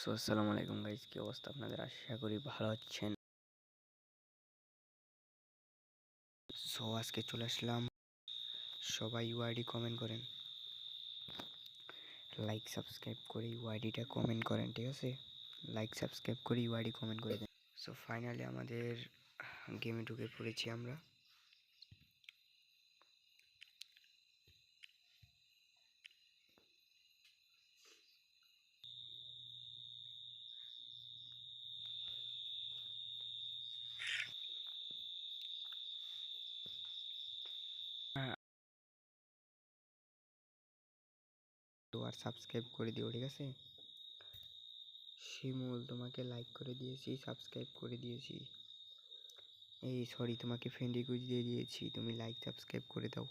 So আসসালামু আলাইকুম guys কি অবস্থা আপনাদের? আশা করি ভালো আছেন। সো আজকে চলে আসলাম। সবাই ইউআইডি কমেন্ট করেন। লাইক সাবস্ক্রাইব করে ইউআইডিটা কমেন্ট করেন, ঠিক আছে? লাইক সাবস্ক্রাইব করে ইউআইডি কমেন্ট করে দেন। সো ফাইনালি আমাদের গেমে ঢুকে পড়েছি আমরা। আর সাবস্ক্রাইব করে দিও, ঠিক আছে? শিমুল, তোমাকে লাইক করে দিয়েছি সাবস্ক্রাইব করে দিয়েছি। এই সরি তোমাকে ফ্রেন্ড রিকোয়েস্ট দিয়ে দিয়েছি, তুমি লাইক সাবস্ক্রাইব করে দাও।